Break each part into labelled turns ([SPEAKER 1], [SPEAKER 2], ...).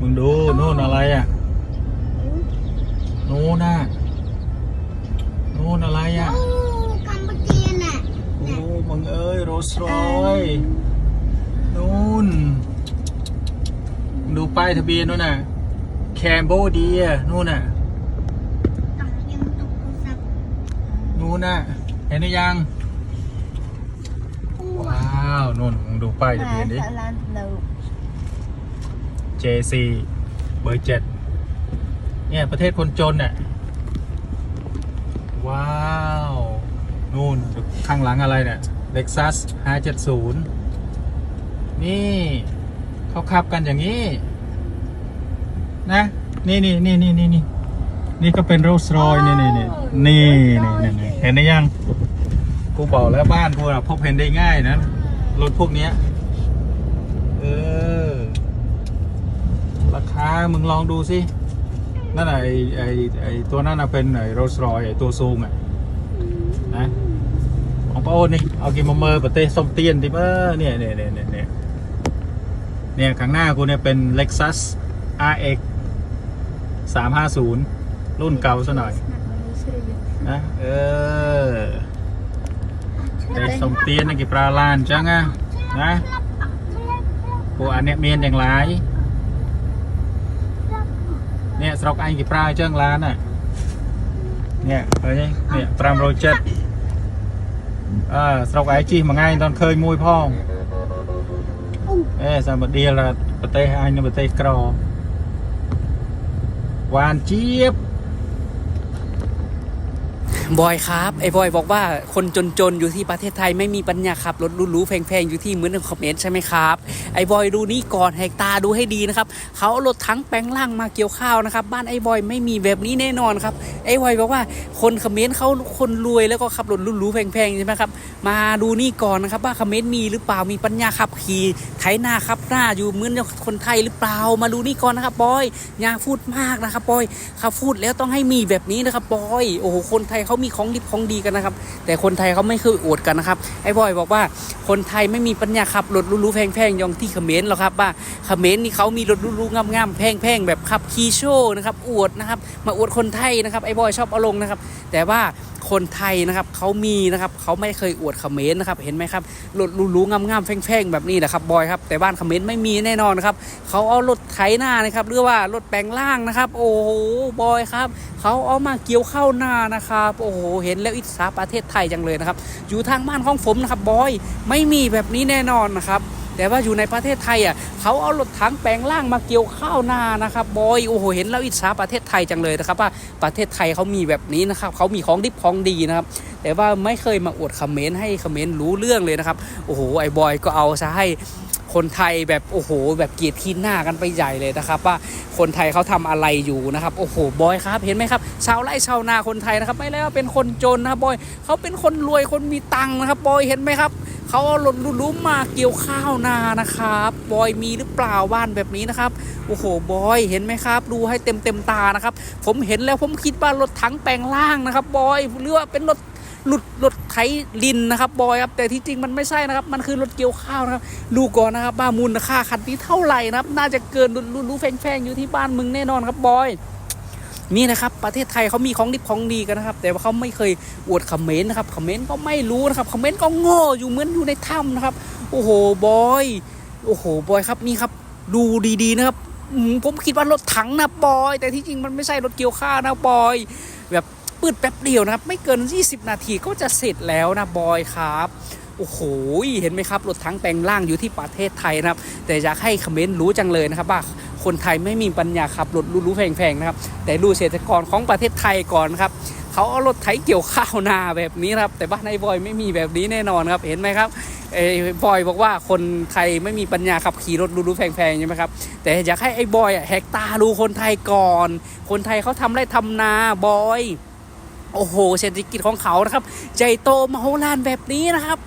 [SPEAKER 1] มึงดูนู่นอะไรอะนู่นน่ะนู่นอะไรอะ
[SPEAKER 2] โอ้กัมพูเชียน่ะ
[SPEAKER 1] โอ้มึงเอ้ยโรสรอยนู่นมึงดูป้ายทะเบียนนู่นน่ะแคมโบเดียนู่นน่ะ
[SPEAKER 2] ตักยังตกโทรศัพท์
[SPEAKER 1] นู่นน่ะเห็นหรือยัง
[SPEAKER 2] อ้ว
[SPEAKER 1] ว้าวนู่นมึงดูป้ายทะเบียนดิ JC เบอร์เจ็ดเนี่ย ประเทศคนจนน่ะว้าว นู่น ข้างหลังอะไรเนี่ย Lexus 570 นี่เขาขับกันอย่างนี้ นะ นี่นี่นี่นี่นี่นี่นี่ก็เป็นโรลส์รอยนี่นี่นี่นี่นี่นี่เห็นได้ยัง กูบอกแล้วบ้านกูอะพบเห็นได้ง่ายนะ รถพวกเนี้ย เออ ราคา มึงลองดูสิ นั่นน่ะไอไอไอตัวนั้นน่ะเป็นไอโรลส์รอยไอตัวซูงอะนะของป้าโอนนี่เอากินมาเมอร์ปะเต้ส้มเตียนดิเออเนี่ยเนี่ยเนี่ยเนี่ยเนี่ยเนี่ยข้างหน้ากูเนี่ยเป็น Lexus RX 350 รุ่นเก่าซะหน่อยนะเออแต่ส้มเตียนนี่กี่ปลาลานจังอะนะพวกอันเนี้ยเมียนอย่างไร នេះស្រុកឯងគេប្រើអញ្ចឹងឡានណានេះឃើញទេនេះ570អើស្រុកឯងជីមួយថ្ងៃមិនដល់ឃើញមួយផងអេសាមដៀលប្រទេសអញនៅប្រទេសក្រវ៉ានជៀប บอย
[SPEAKER 3] ครับไอ้บอยบอกว่าคนจนๆอยู่ที่ประเทศไทยไม่มีปัญญาขับรถหรูๆแพงๆอยู่ที่เหมือนคอมเมนต์ใช่ไหมครับไอ้บอยดูนี่ก่อนแหกตาดูให้ดีนะครับเขาเอารถทั้งแปลงล่างมาเกี่ยวข้าวนะครับบ้านไอ้บอยไม่มีแบบนี้แน่นอนครับไอ้บอยบอกว่าคนคอมเมนต์เขาคนรวยแล้วก็ขับรถหรูๆแพงๆใช่ไหมครับมาดูนี่ก่อนนะครับว่าคอมเมนต์มีหรือเปล่ามีปัญญาขับขี่ไถนาขับหน้าอยู่เหมือนคนไทยหรือเปล่ามาดูนี่ก่อนนะครับบอยอย่าพูดมากนะครับบอยเขาพูดแล้วต้องให้มีแบบนี้นะครับบอยโอ้โหคนไทยเขามีของดิบของดีกันนะครับ แต่คนไทยเขาไม่เคยอวดกันนะครับไอ้บอยบอกว่าคนไทยไม่มีปัญญาขับรถรูๆแพงๆยองที่เขมรหรอกครับว่าเขมรนี่เขามีรถรูๆงามๆแพงๆแบบขับคีโชว์นะครับอวดนะครับมาอวดคนไทยนะครับไอ้บอยชอบเอาลงนะครับ แต่ว่า คนไทยนะครับเขามีนะครับเขาไม่เคยอวดเขมรนะครับเห็นไหมครับรถหรูๆงามๆแพงๆแบบนี้แหละครับบอยครับแต่บ้านเขมรไม่มีแน่นอนครับเขาเอารถไถหน้านะครับหรือว่ารถแปลงล่างนะครับ โอ้โหบอยครับเขาเอามาเกี่ยวเข้าหน้านะครับโอ้โหเห็นแล้วอิจฉาประเทศไทยจังเลยนะครับอยู่ทางบ้านของผมนะครับบอยไม่มีแบบนี้แน่นอนนะครับ แต่ว่าอยู่ในประเทศไทยอะเขาเอารถถังแปลงร่างมาเกี่ยวข้าวนานะครับบอยโอ้โหเห็นแล้วอิจฉาประเทศไทยจังเลยนะครับว่าประเทศไทยเขามีแบบนี้นะครับเขามีของดิบของดีนะครับแต่ว่าไม่เคยมาอวดคอมเมนต์ให้คอมเมนต์รู้เรื่องเลยนะครับโอ้โหไอ้บอยก็เอาซะให้คนไทยแบบโอ้โห แบบเกียดขี้หน้ากันไปใหญ่เลยนะครับ ว่าคนไทยเขาทำอะไรอยู่นะครับโอ้โหบอยครับเห็นไหมครับ ชาวไร่ชาวนาคนไทยนะครับ ไม่แล้วเป็นคนจนนะครับบอยเขาเป็นคนรวยคนมีตังค์นะครับบอยเห็นไหมครับ เขาเอารถลุ้มมาเกี่ยวข้าวนานะครับบอยมีหรือเปล่าบ้านแบบนี้นะครับโอ้โหบอยเห็นไหมครับ ดูให้เต็มเต็มตานะครับ ผมเห็นแล้วผมคิดว่ารถถังแปลงล่างนะครับบอยหรือว่าเป็นรถหลุดรถไถดินนะครับบอยครับแต่ที่จริงมันไม่ใช่นะครับ มันคือรถเกี่ยวข้าวนะครับดูก่อนนะครับว่ามูลค่าคันนี้เท่าไหร่นะครับ น่าจะเกินรู้ๆแพงๆอยู่ที่บ้านมึงแน่นอนครับบอย นี่นะครับประเทศไทยเขามีของดิบของดีกันนะครับ แต่ว่าเขาไม่เคยอวดคอมเมนต์นะครับคอมเมนต์ก็ไม่รู้นะครับคอมเมนต์ก็โง่อยู่เหมือนอยู่ในถ้ำนะครับ โอ้โหบอยโอ้โหบอยครับนี่ครับ ดูดีๆนะครับผมคิดว่ารถถังนะบอย แต่ที่จริงมันไม่ใช่รถเกี่ยวข้าวนะบอย แบบปืดแป๊บเดียวนะครับ ไม่เกิน 20 นาทีก็จะเสร็จแล้วนะบอยครับโอ้โห เห็นไหมครับ รถทั้งแปลงล่างอยู่ที่ประเทศไทยนะครับ แต่อยากให้คอมเมนต์รู้จังเลยนะครับว่า คนไทยไม่มีปัญญาขับรถรู้ๆแพงๆนะครับ แต่ดูเศรษฐกรของประเทศไทยก่อนครับเขาเอารถไถเกี่ยวข้าวนาแบบนี้ครับ แต่บ้านไอ้บอยไม่มีแบบนี้แน่นอนครับเห็นไหมครับไอ้บอยบอกว่าคนไทยไม่มีปัญญาขับขี่รถรู้ๆแพงๆใช่ไหมครับแต่อยากให้ไอ้บอยอะแหกตาดูคนไทยก่อน คนไทยเขาทำไรทำนาบอยโอ้โหเศรษฐกิจของเขานะครับใจโตมโหฬารแบบนี้นะครับ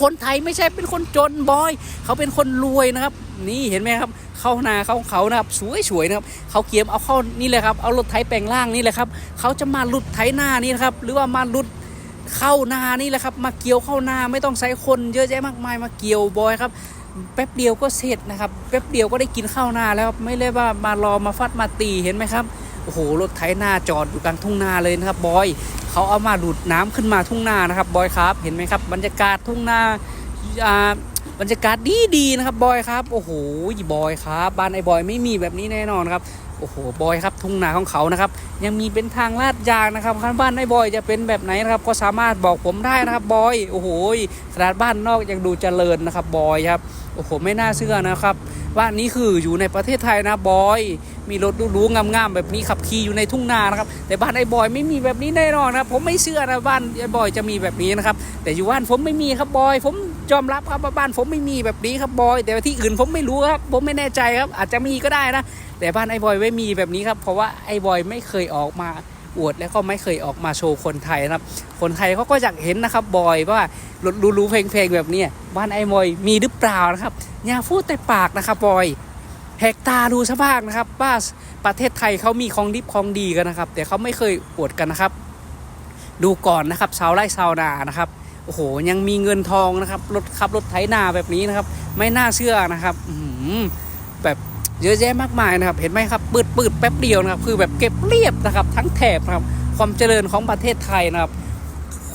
[SPEAKER 3] คนไทยไม่ใช่เป็นคนจนบอย เขาเป็นคนรวยนะครับ นี่เห็นไหมครับ เข้านาเขาเขานะครับสวยๆนะครับเขาเกียมเอาเข้านี่เลยครับเอารถไถแปลงล่างนี่แหละครับเขาจะมาหลุดไถหน้านี่นะครับหรือว่ามาหลุดเข้านานี่แหละครับ มาเกี่ยวเข้านาไม่ต้องใช้คนเยอะแยะมากมายมาเกี่ยวบอยครับแป๊บเดียวก็เสร็จนะครับแป๊บเดียวก็ได้กินข้าวนาแล้วครับไม่ได้ว่ามารอมาฟัดมาตีเห็นไหมครับโอ้โหรถไถนาจอดอยู่กลางทุ่งนาเลยนะครับบอยเขาเอามาดูดน้ำขึ้นมาทุ่งนานะครับบอยครับ เห็นไหมครับ บรรยากาศทุ่งนาอ่า บรรยากาศดีดีนะครับบอยครับ โอ้โหบอยครับ บ้านไอ้บอยไม่มีแบบนี้แน่นอนครับโอ้โหบอยครับทุ่งนาของเขานะครับ ยังมีเป็นทางลาดยางนะครับข้างบ้านไอ้บอยจะเป็นแบบไหนนะครับ ก็สามารถบอกผมได้นะครับบอยโอ้โหขนาดบ้านนอกยังดูเจริญนะครับบอยครับโอ้โหไม่น่าเชื่อนะครับว่านี่คืออยู่ในประเทศไทยนะบอย มีรถรูๆงามๆแบบนี้ขับขี่อยู่ในทุ่งนานะครับ แต่บ้านไอ้บอยไม่มีแบบนี้แน่นอนนะครับ ผมไม่เชื่อนะบ้านไอ้บอยจะมีแบบนี้นะครับ แต่อยู่บ้านผมไม่มีครับบอย ผม ยอมรับครับว่าบ้านผมไม่มีแบบนี้ครับบอย แต่ที่อื่นผมไม่รู้ครับ ผมไม่แน่ใจครับ อาจจะมีก็ได้นะ แต่บ้านไอ้บอยไม่มีแบบนี้ครับเพราะว่าไอ้บอยไม่เคยออกมาอวดและก็ไม่เคยออกมาโชว์คนไทยนะครับ คนไทยเขาก็อยากเห็นนะครับบอยว่ารถหรูๆเพลงๆแบบนี้บ้านไอ้บอยมีหรือเปล่านะครับอย่าพูดแต่ปากนะครับบอยแหกตาดูซะบ้างนะครับว่าประเทศไทยเขามีของดิบของดีกันนะครับ แต่เขาไม่เคยอวดกันนะครับ ดูก่อนนะครับชาวไร่ชาวนานะครับ โอ้โหยังมีเงินทองนะครับรถขับรถไถนาแบบนี้นะครับ ไม่น่าเชื่อนะครับแบบเยอะแยะมากมายนะครับ เห็นไหมครับปืดปืดแป๊บเดียวนะครับ คือแบบเก็บเรียบนะครับ ทั้งแถบนะครับ ความเจริญของประเทศไทยนะครับ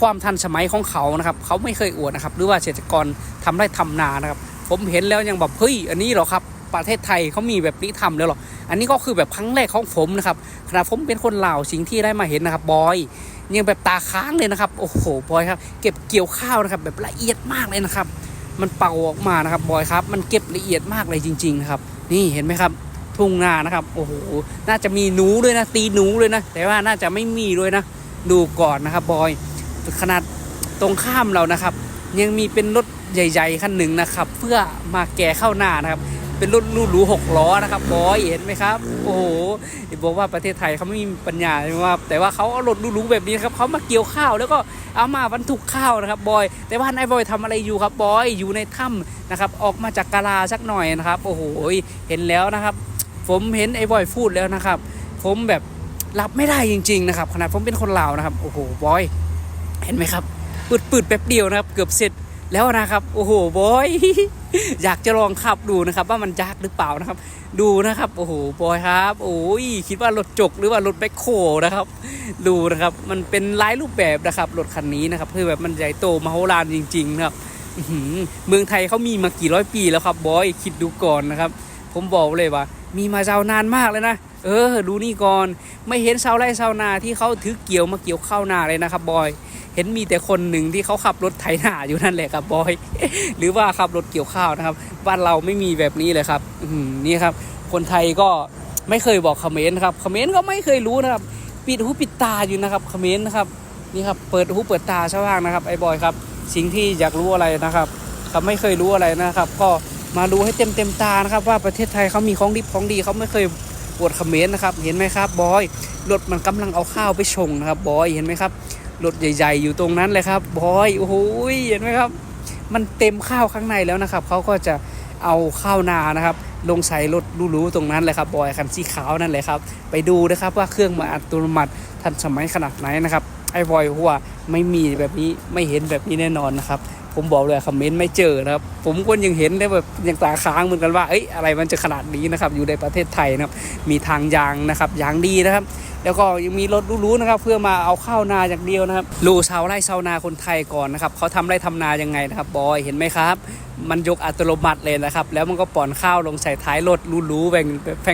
[SPEAKER 3] ความทันสมัยของเขานะครับ เขาไม่เคยอวดนะครับ หรือว่าเกษตรกรทำไร่ทำนานะครับ ผมเห็นแล้วยังแบบเฮ้ยอันนี้เหรอครับประเทศไทยเขามีแบบนี้ทำแล้วหรอ อันนี้ก็คือแบบครั้งแรกของผมนะครับขณะผมเป็นคนลาวสิ่งที่ได้มาเห็นนะครับบอย ยังแบบตาค้างเลยนะครับ โอ้โหบอยครับ เก็บเกี่ยวข้าวนะครับ แบบละเอียดมากเลยนะครับ มันเป่าออกมานะครับบอยครับ มันเก็บละเอียดมากเลยจริง ๆ ครับ นี่เห็นไหมครับทุ่งนานะครับ โอ้โห น่าจะมีหนูด้วยนะ ตีหนูเลยนะ แต่ว่าน่าจะไม่มีด้วยนะ ดูก่อนนะครับบอย ขนาดตรงข้ามเรานะครับ ยังมีเป็นรถใหญ่ ๆ คันหนึ่งนะครับ เพื่อมาแก่เข้าหน้านะครับ เป็นรถลูหรูหกล้อนะครับบอยเห็นไหมครับ โอ้โหบอกว่าประเทศไทยเขาไม่มีปัญญาใช่ไหมครับแต่ว่าเขาเอารถหรูแบบนี้ครับเขามาเกี่ยวข้าว แล้วก็เอามาบรรทุกข้าวนะครับบอย แต่ว่าไอ้บอยทำอะไรอยู่ครับบอยอยู่ในถ้ำนะครับออกมาจากกาลาสักหน่อยนะครับ โอ้โหเห็นแล้วนะครับ ผมเห็นไอ้บอยพูดแล้วนะครับ ผมแบบรับไม่ได้จริง ๆ นะครับขนาดผมเป็นคนลาวนะครับโอ้โหบอย เห็นไหมครับปืดปืดๆแป๊บเดียวนะครับ เกือบเสร็จ แล้วนะครับโอ้โหบอยอยากจะลองขับดูนะครับ ว่ามันยากหรือเปล่านะครับ ดูนะครับโอ้โหบอยครับ โอ้ยคิดว่ารถจกหรือว่ารถแบ็คโคนะครับ ดูนะครับ มันเป็นหลายรูปแบบนะครับรถคันนี้นะครับคือแบบมันใหญ่โตมโหฬารจริงๆนะครับเมืองไทยเขามีมากี่ร้อยปีแล้วครับบอยคิดดูก่อนนะครับ ผมบอกเลยว่า มีมายานานมากเลยนะเออ ดูนี่ก่อน ไม่เห็นชาวไร่ชาวนาที่เขาถือเกี่ยวมาเกี่ยวข้าวนาเลยนะครับบอย เห็นมีแต่คนหนึ่งที่เขาขับรถไถนาอยู่นั่นแหละครับบอย หรือว่าขับรถเกี่ยวข้าวนะครับ บ้านเราไม่มีแบบนี้เลยครับนี่ครับ คนไทยก็ไม่เคยบอกเขมรนะครับคอมเขมรก็ไม่เคยรู้นะครับปิดหูปิดตาอยู่นะครับเขมรนต์นะครับนี่ครับเปิดหูเปิดตาชาวบ้างนะครับไอ้บอยครับ สิ่งที่อยากรู้อะไรนะครับเขาไม่เคยรู้อะไรนะครับ ก็มาดูให้เต็มเต็มตานะครับ ว่าประเทศไทยเขามีของดีของดีเขาไม่เคยปวดเขมรนะครับ เห็นไหมครับบอยรถมันกำลังเอาข้าวไปชงนะครับบอยเห็นไหมครับ รถใหญ่ ๆ อยู่ตรงนั้นเลยครับบอยโอ้โหเห็นไหมครับ มันเต็มข้าวข้างในแล้วนะครับเขาก็จะเอาข้าวนานะครับ ลงใส่รถรูๆตรงนั้นเลยครับบอยคันสีขาวนั่นเลยครับ ไปดูนะครับว่าเครื่องมาอัตโนมัติทันสมัยขนาดไหนนะครับไอ้บอยหัวไม่มีแบบนี้ไม่เห็นแบบนี้แน่นอนนะครับผมบอกเลยคอมเมนต์ไม่เจอนะครับ ผมก็ยังเห็นได้แบบยังตาค้างเหมือนกันว่าเอ้ยอะไรมันจะขนาดนี้นะครับ อยู่ในประเทศไทยนะครับ มีทางยางนะครับยางดีนะครับ แล้วก็ยังมีรถรู้ๆนะครับ เพื่อมาเอาข้าวนาอย่างเดียวนะครับดูชาวไร่ชาวนาคนไทยก่อนนะครับเขาทำไร่ทำนายังไงนะครับบอยเห็นไหมครับ มันยกอัตโนมัติเลยนะครับ แล้วมันก็ป่อนข้าวลงใส่ท้ายรถรู้ๆแบ่ง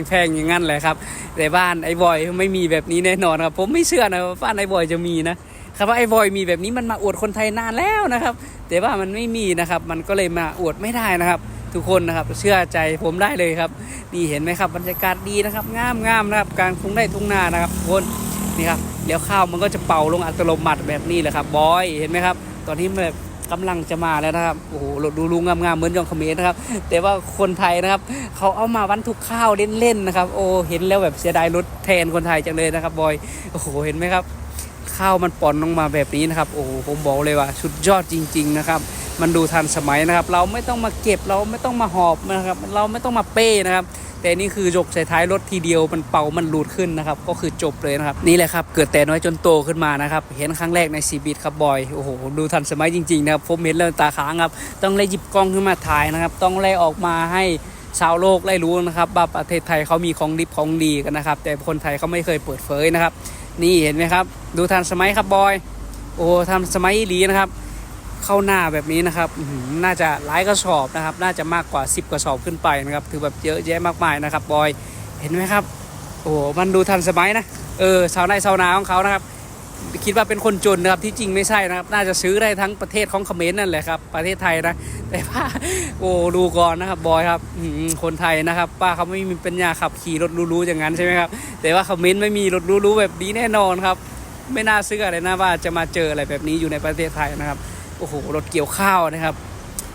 [SPEAKER 3] แพงๆอย่างนั้นเลยครับแต่บ้านไอ้บอยไม่มีแบบนี้แน่นอนครับผมไม่เชื่อนะว่าบ้านไอ้บอยจะมีนะครับว่าไอ้บอยมีแบบนี้มันมาอวดคนไทยนานแล้วนะครับ แต่ว่ามันไม่มีนะครับ มันก็เลยมาอวดไม่ได้นะครับ ทุกคนนะครับ เชื่อใจผมได้เลยครับ นี่เห็นไหมครับบรรยากาศดีนะครับงามงามๆนะครับการทุ่งไร่ทุ่งนานะครับทุกคนนี่ครับเดี๋ยวข้าวมันก็จะเป่าลงอัตโนมัติแบบนี้แหละครับบอยเห็นไหมครับ ตอนนี้มันแบบกำลังจะมาแล้วนะครับโอ้โหดูลุงงามๆเหมือนยองเขมรนะครับ แต่ว่าคนไทยนะครับ เขาเอามาบรรทุกข้าวเล่นๆนะครับ โอ้เห็นแล้วแบบเสียดายรถแทนคนไทยจังเลยนะครับบอยโอ้โหเห็นไหมครับ ข้าวมันป่อนลงมาแบบนี้นะครับ โอ้โหผมบอกเลยว่าสุดยอดจริง ๆ นะครับ มันดูทันสมัยนะครับ เราไม่ต้องมาเก็บเราไม่ต้องมาหอบนะครับ เราไม่ต้องมาเป้นะครับ แต่นี่คือยกใส่ท้ายรถทีเดียวมันเป่ามันหลุดขึ้นนะครับ ก็คือจบเลยนะครับ นี่แหละครับ เกิดแต่น้อยจนโตขึ้นมานะครับ เห็นครั้งแรกในชีวิตครับบอยโอ้โหดูทันสมัยจริงๆนะครับผมเห็นแล้วตาค้างครับ ต้องเลยหยิบกล้องขึ้นมาถ่ายนะครับ ต้องเลยออกมาให้ชาวโลกได้รู้นะครับว่าประเทศไทยเขามีของดิบของดีกันนะครับ แต่คนไทยเขาไม่เคยเปิดเผยนะครับ นี่เห็นไหมครับ ดูทันสมัยครับบอย โอ้ทันสมัยอีหลีนะครับ เข้าหน้าแบบนี้นะครับน่าจะหลายกระสอบนะครับ น่าจะมากกว่า 10กระสอบขึ้นไปนะครับ ถือแบบเยอะแยะมากมายนะครับบอยเห็นไหมครับ โอ้มันดูทันสมัยนะเออชาวไร่ชาวนาของเขานะครับ คิดว่าเป็นคนจนนะครับที่จริงไม่ใช่นะครับ น่าจะซื้อได้ทั้งประเทศของเขมรนั่นแหละครับประเทศไทยนะแต่ว่าโอ้ดูก่อนนะครับบอยครับคนไทยนะครับป้าเขาไม่มีปัญญาขับขี่รถรู้ๆอย่างนั้นใช่ไหมครับแต่ว่าเขมรไม่มีรถรู้ๆแบบนี้แน่นอนครับ ไม่น่าเชื่อเลยนะว่าจะมาเจออะไรแบบนี้อยู่ในประเทศไทยนะครับ โอ้โหรถเกี่ยวข้าวนะครับ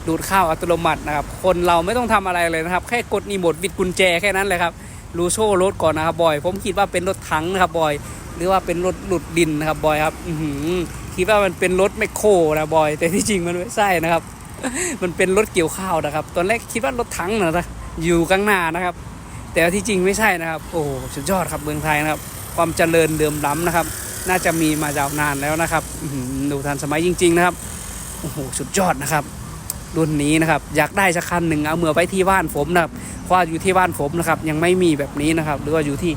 [SPEAKER 3] ดูดข้าวอัตโนมัตินะครับ คนเราไม่ต้องทำอะไรเลยนะครับ แค่กดรีโมทบิดกุญแจแค่นั้นเลยครับรูโชรถก่อนนะครับบอย ผมคิดว่าเป็นรถถังนะครับบอย หรือว่าเป็นรถหลุดดินนะครับบอยครับอืคิดว่ามันเป็นรถแมคโครนะบอย แต่ที่จริงมันไม่ใช่นะครับ มันเป็นรถเกี่ยวข้าวนะครับ ตอนแรกคิดว่ารถถังนะนะอยู่ข้างหน้านะครับ แต่ที่จริงไม่ใช่นะครับ โอ้สุดยอดครับเมืองไทยนะครับ ความเจริญเดิมล้ำนะครับ น่าจะมีมายาวนานแล้วนะครับดูทันสมัยจริง ๆ นะครับ โอ้โหสุดยอดนะครับ รุ่นนี้นะครับ อยากได้สักคันหนึ่งเอาเมื่อไว้ที่บ้านผมนะครับเพราะว่าอยู่ที่บ้านผมนะครับ ยังไม่มีแบบนี้นะครับ หรือว่าอยู่ที่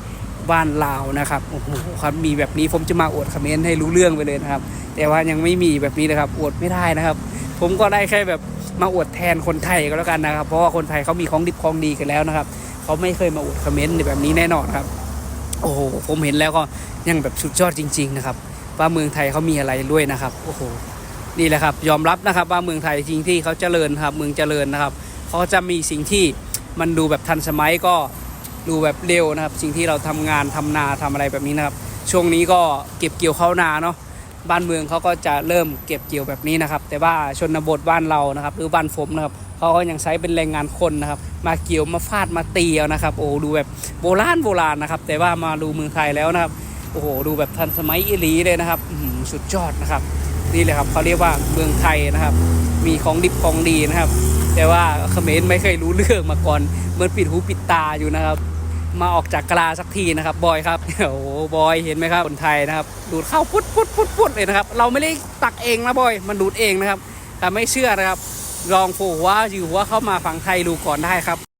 [SPEAKER 3] บ้านลาวนะครับโอ้โหครับมีแบบนี้ผมจะมาอวดคอมเมนต์ให้รู้เรื่องไปเลยนะครับ แต่ว่ายังไม่มีแบบนี้นะครับอวดไม่ได้นะครับ ผมก็ได้แค่แบบมาอวดแทนคนไทยก็แล้วกันนะครับ เพราะว่าคนไทยเขามีของดิบของดีกันแล้วนะครับเขาไม่เคยมาอวดคอมเมนต์แบบนี้แน่นอนครับ โอ้โหผมเห็นแล้วก็ยังแบบสุดยอดจริง ๆ นะครับ ว่าเมืองไทยเขามีอะไรด้วยนะครับ โอ้โห นี่แหละครับ ยอมรับนะครับว่าเมืองไทยจริงที่เขาเจริญครับเมืองเจริญนะครับเขาจะมีสิ่งที่มันดูแบบทันสมัยก็ดูแบบเร็วนะครับ สิ่งที่เราทำงานทำนาทำอะไรแบบนี้นะครับ ช่วงนี้ก็เก็บเกี่ยวข้าวนาเนาะบ้านเมืองเขาก็จะเริ่มเก็บเกี่ยวแบบนี้นะครับ แต่ว่าชนบทบ้านเรานะครับ หรือบ้านผมนะครับเขาก็ยังใช้เป็นแรงงานคนนะครับ มาเกี่ยวมาฟาดมาตีเอานะครับ โอ้ดูแบบโบราณโบราณนะครับ แต่ว่ามาดูเมืองไทยแล้วนะครับโอ้โหดูแบบทันสมัยอีหลีเลยนะครับสุดยอดนะครับ นี่เลยครับเขาเรียกว่าเมืองไทยนะครับ มีของดิบของดีนะครับ แต่ว่าเขมรไม่เคยรู้เรื่องมาก่อนเหมือนปิดหูปิดตาอยู่นะครับ มาออกจากกลาสักทีนะครับบอยครับโอ้โหบอยเห็นไหมครับคนไทยนะครับ ดูดเข้าพุดพุดพุดพุดเลยนะครับ เราไม่ได้ตักเองนะบอยมันดูดเองนะครับแต่ไม่เชื่อนะครับ ลองโผล่ว่าอยู่ว่าเข้ามาฝั่งไทยดูก่อนได้ครับ